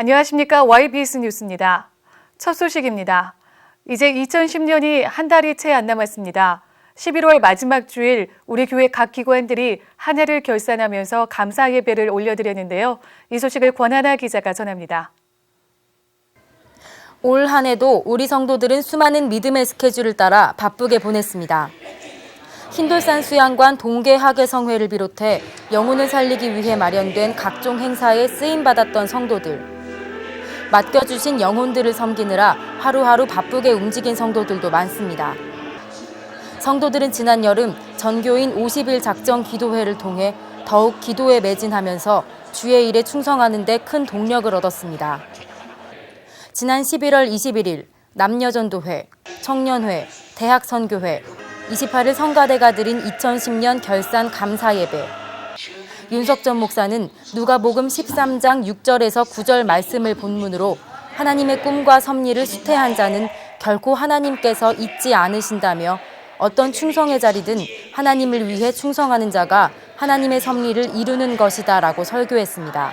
안녕하십니까. YBS 뉴스입니다. 첫 소식입니다. 이제 2010년이 한 달이 채 안 남았습니다. 11월 마지막 주일 우리 교회 각 기관들이 한 해를 결산하면서 감사 예배를 올려드렸는데요. 이 소식을 권하나 기자가 전합니다. 올 한 해도 우리 성도들은 수많은 믿음의 스케줄을 따라 바쁘게 보냈습니다. 흰돌산 수양관 동계학예성회를 비롯해 영혼을 살리기 위해 마련된 각종 행사에 쓰임받았던 성도들. 맡겨주신 영혼들을 섬기느라 하루하루 바쁘게 움직인 성도들도 많습니다. 성도들은 지난 여름 전교인 50일 작정 기도회를 통해 더욱 기도에 매진하면서 주의 일에 충성하는 데 큰 동력을 얻었습니다. 지난 11월 21일 남녀전도회, 청년회, 대학선교회, 28일 성가대가 드린 2010년 결산 감사예배. 윤석전 목사는 누가복음 13장 6절에서 9절 말씀을 본문으로 하나님의 꿈과 섭리를 수태한 자는 결코 하나님께서 잊지 않으신다며 어떤 충성의 자리든 하나님을 위해 충성하는 자가 하나님의 섭리를 이루는 것이다 라고 설교했습니다.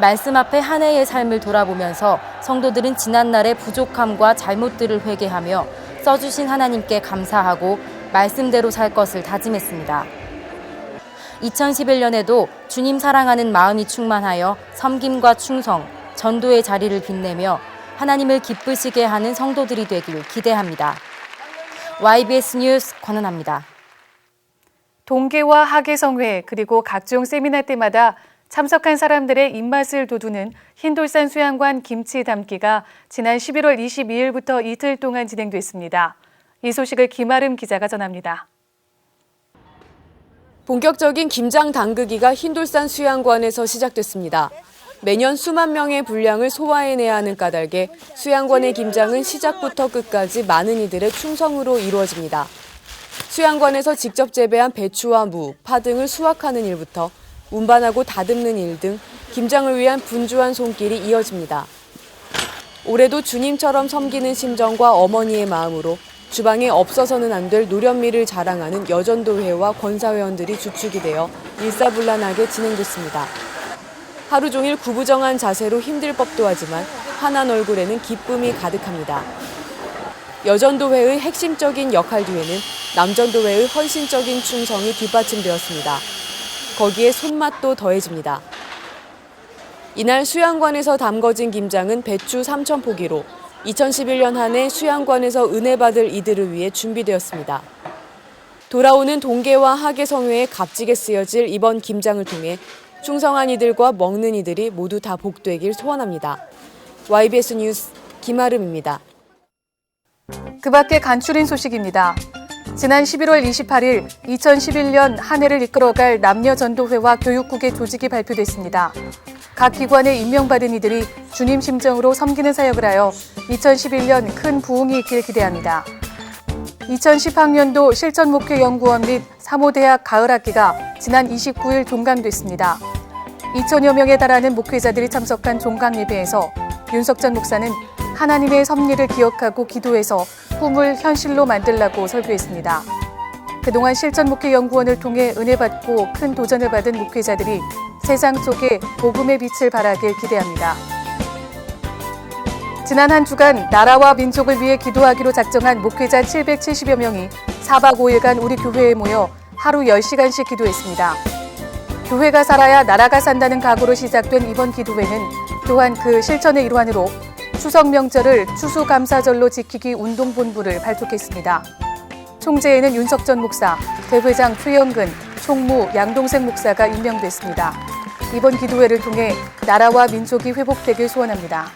말씀 앞에 한 해의 삶을 돌아보면서 성도들은 지난날의 부족함과 잘못들을 회개하며 써주신 하나님께 감사하고 말씀대로 살 것을 다짐했습니다. 2011년에도 주님 사랑하는 마음이 충만하여 섬김과 충성, 전도의 자리를 빛내며 하나님을 기쁘시게 하는 성도들이 되길 기대합니다. YBS 뉴스 권은합니다. 동계와 학예성회 그리고 각종 세미나 때마다 참석한 사람들의 입맛을 돋우는 흰돌산 수양관 김치 담기가 지난 11월 22일부터 이틀 동안 진행됐습니다. 이 소식을 김아름 기자가 전합니다. 본격적인 김장 담그기가 흰돌산 수양관에서 시작됐습니다. 매년 수만 명의 분량을 소화해내야 하는 까닭에 수양관의 김장은 시작부터 끝까지 많은 이들의 충성으로 이루어집니다. 수양관에서 직접 재배한 배추와 무, 파 등을 수확하는 일부터 운반하고 다듬는 일 등 김장을 위한 분주한 손길이 이어집니다. 올해도 주님처럼 섬기는 심정과 어머니의 마음으로 주방에 없어서는 안 될 노련미를 자랑하는 여전도회와 권사회원들이 주축이 되어 일사불란하게 진행됐습니다. 하루 종일 구부정한 자세로 힘들 법도 하지만 환한 얼굴에는 기쁨이 가득합니다. 여전도회의 핵심적인 역할 뒤에는 남전도회의 헌신적인 충성이 뒷받침되었습니다. 거기에 손맛도 더해집니다. 이날 수양관에서 담궈진 김장은 배추 3천 포기로 2011년 한 해 수양관에서 은혜 받을 이들을 위해 준비되었습니다. 돌아오는 동계와 학예성회에 값지게 쓰여질 이번 김장을 통해 충성한 이들과 먹는 이들이 모두 다 복되길 소원합니다. YBS 뉴스 김아름입니다. 그 밖에 간추린 소식입니다. 지난 11월 28일 2011년 한 해를 이끌어갈 남녀전도회와 교육국의 조직이 발표됐습니다. 각 기관에 임명받은 이들이 주님 심정으로 섬기는 사역을 하여 2011년 큰 부흥이 있길 기대합니다. 2010학년도 실전목회연구원 및 3호대학 가을학기가 지난 29일 종강됐습니다. 2천여 명에 달하는 목회자들이 참석한 종강 예배에서 윤석전 목사는 하나님의 섭리를 기억하고 기도해서 꿈을 현실로 만들라고 설교했습니다. 그동안 실전목회연구원을 통해 은혜 받고 큰 도전을 받은 목회자들이 세상 속에 복음의 빛을 발하길 기대합니다. 지난 한 주간 나라와 민족을 위해 기도하기로 작정한 목회자 770여 명이 4박 5일간 우리 교회에 모여 하루 10시간씩 기도했습니다. 교회가 살아야 나라가 산다는 각오로 시작된 이번 기도회는 또한 그 실천의 일환으로 추석 명절을 추수감사절로 지키기 운동본부를 발족했습니다. 총재에는 윤석전 목사, 대회장 최영근, 총무 양동생 목사가 임명됐습니다. 이번 기도회를 통해 나라와 민족이 회복되길 소원합니다.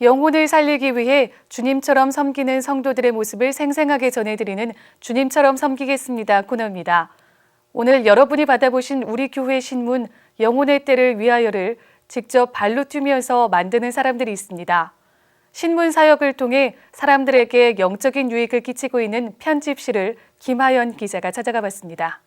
영혼을 살리기 위해 주님처럼 섬기는 성도들의 모습을 생생하게 전해드리는 주님처럼 섬기겠습니다 코너입니다. 오늘 여러분이 받아보신 우리 교회 신문 영혼의 때를 위하여를 직접 발로 뛰면서 만드는 사람들이 있습니다. 신문 사역을 통해 사람들에게 영적인 유익을 끼치고 있는 편집실을 김하연 기자가 찾아가 봤습니다.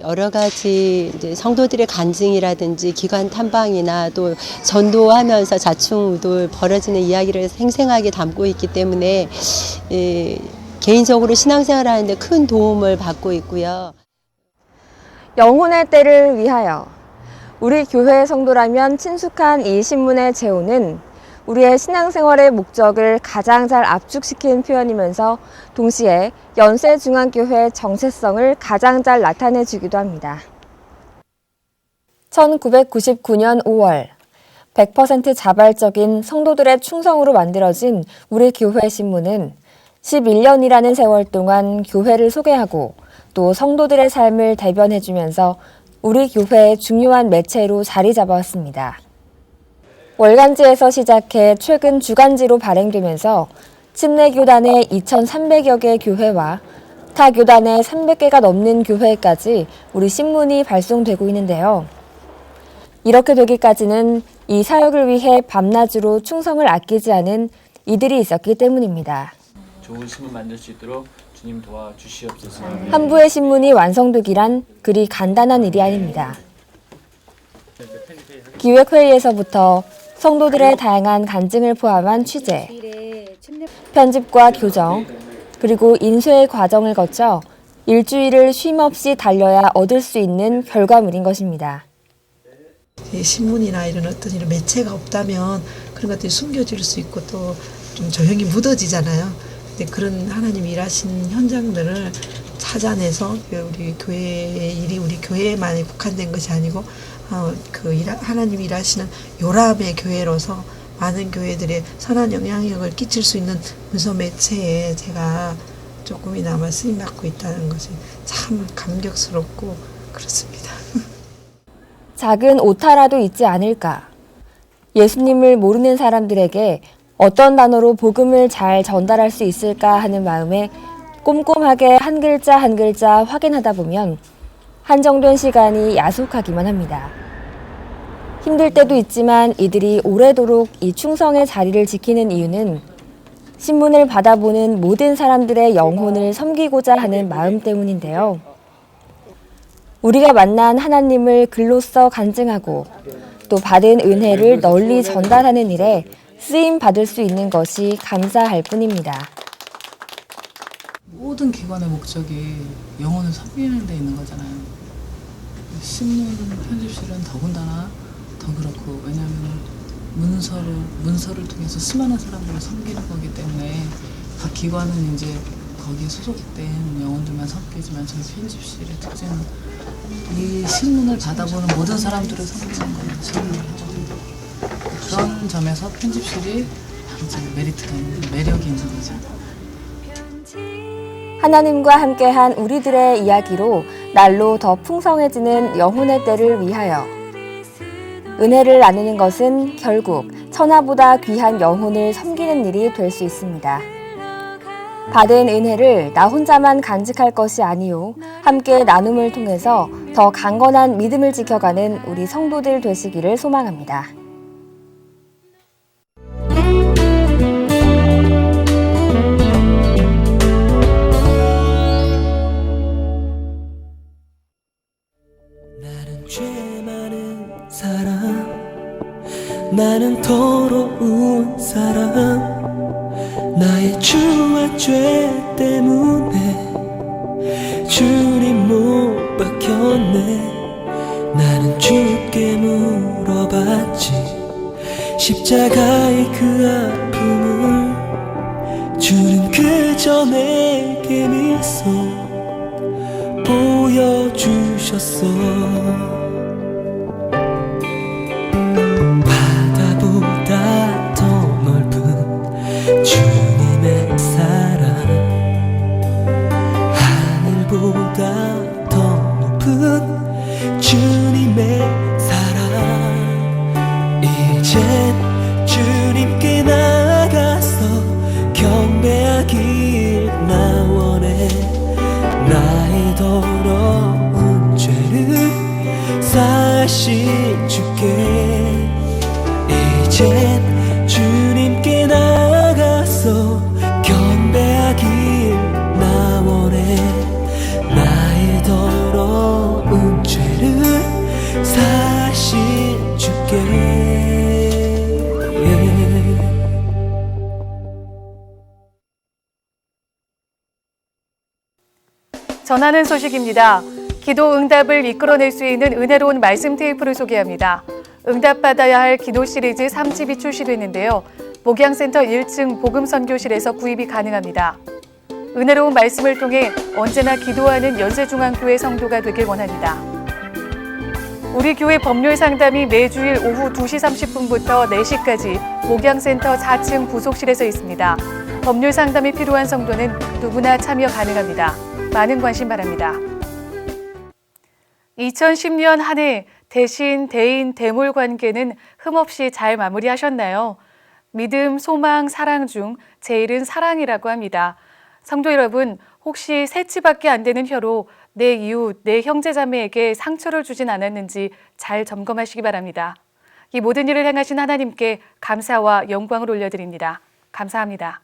여러 가지 이제 성도들의 간증이라든지 기관 탐방이나 또 전도하면서 자충우돌 벌어지는 이야기를 생생하게 담고 있기 때문에 예, 개인적으로 신앙생활하는데 큰 도움을 받고 있고요. 영혼의 때를 위하여 우리 교회 성도라면 친숙한 이 신문의 제호는 우리의 신앙생활의 목적을 가장 잘 압축시킨 표현이면서 동시에 연세중앙교회의 정체성을 가장 잘 나타내 주기도 합니다. 1999년 5월 100% 자발적인 성도들의 충성으로 만들어진 우리 교회 신문은 11년이라는 세월 동안 교회를 소개하고 또 성도들의 삶을 대변해주면서 우리 교회의 중요한 매체로 자리 잡아왔습니다. 월간지에서 시작해 최근 주간지로 발행되면서 침례 교단의 2,300여 개 교회와 타 교단의 300개가 넘는 교회까지 우리 신문이 발송되고 있는데요. 이렇게 되기까지는 이 사역을 위해 밤낮으로 충성을 아끼지 않은 이들이 있었기 때문입니다. 좋은 신문 만들 수 있도록 주님 도와주시옵소서. 한 부의 신문이 완성되기란 그리 간단한 일이 아닙니다. 기획회의에서부터 성도들의 다양한 간증을 포함한 취재, 편집과 교정, 그리고 인쇄의 과정을 거쳐 일주일을 쉼없이 달려야 얻을 수 있는 결과물인 것입니다. 이 신문이나 이런 어떤 이런 매체가 없다면 그런 것들이 숨겨질 수 있고 또 좀 조용히 묻어지잖아요. 그런 하나님 일하신 현장들을 찾아내서 그 우리 교회의 일이 우리 교회에만 국한된 것이 아니고 어, 그 일, 하나님 일하시는 요람의 교회로서 많은 교회들의 선한 영향력을 끼칠 수 있는 문서 매체에 제가 조금이나마 쓰임 받고 있다는 것이 참 감격스럽고 그렇습니다. 작은 오타라도 있지 않을까. 예수님을 모르는 사람들에게 어떤 단어로 복음을 잘 전달할 수 있을까 하는 마음에 꼼꼼하게 한 글자 한 글자 확인하다 보면 한정된 시간이 야속하기만 합니다. 힘들 때도 있지만 이들이 오래도록 이 충성의 자리를 지키는 이유는 신문을 받아보는 모든 사람들의 영혼을 섬기고자 하는 마음 때문인데요. 우리가 만난 하나님을 글로써 간증하고 또 받은 은혜를 널리 전달하는 일에 쓰임 받을 수 있는 것이 감사할 뿐입니다. 모든 기관의 목적이 영혼을 섬기는 데 있는 거잖아요. 신문 편집실은 더군다나 더 그렇고 왜냐하면 문서를 문서를 통해서 수많은 사람들을 섬기는 거기 때문에 각 기관은 이제 거기에 소속된 영혼들만 섬기지만 저희 편집실의 특징은 이 신문을 받아보는 모든 사람들을 섬기는 거예요. 그런 점에서 편집실이 이제 메리트가 있는 매력이 있는 거죠. 하나님과 함께한 우리들의 이야기로 날로 더 풍성해지는 영혼의 때를 위하여 은혜를 나누는 것은 결국 천하보다 귀한 영혼을 섬기는 일이 될 수 있습니다. 받은 은혜를 나 혼자만 간직할 것이 아니요 함께 나눔을 통해서 더 강건한 믿음을 지켜가는 우리 성도들 되시기를 소망합니다. 나의 주와 죄 때문에 주님 못 박혔네. 나는 주께 물어봤지. 십자가의 그 아픔을 주는 그저 내게 미소 보여주셨어 주님께 나가서 경배하길 나 원해. 나의 더러운 죄를 사신 주께 전하는 소식입니다. 기도 응답을 이끌어낼 수 있는 은혜로운 말씀 테이프를 소개합니다. 응답받아야 할 기도 시리즈 3집이 출시됐는데요. 목양센터 1층 복음선교실에서 구입이 가능합니다. 은혜로운 말씀을 통해 언제나 기도하는 연세중앙교회 성도가 되길 원합니다. 우리 교회 법률 상담이 매주일 오후 2시 30분부터 4시까지 목양센터 4층 부속실에서 있습니다. 법률 상담이 필요한 성도는 누구나 참여 가능합니다. 많은 관심 바랍니다. 2010년 한 해 대신 대인 대물 관계는 흠없이 잘 마무리하셨나요? 믿음, 소망, 사랑 중 제일은 사랑이라고 합니다. 성도 여러분, 혹시 세치밖에 안 되는 혀로 내 이웃, 내 형제자매에게 상처를 주진 않았는지 잘 점검하시기 바랍니다. 이 모든 일을 행하신 하나님께 감사와 영광을 올려드립니다. 감사합니다.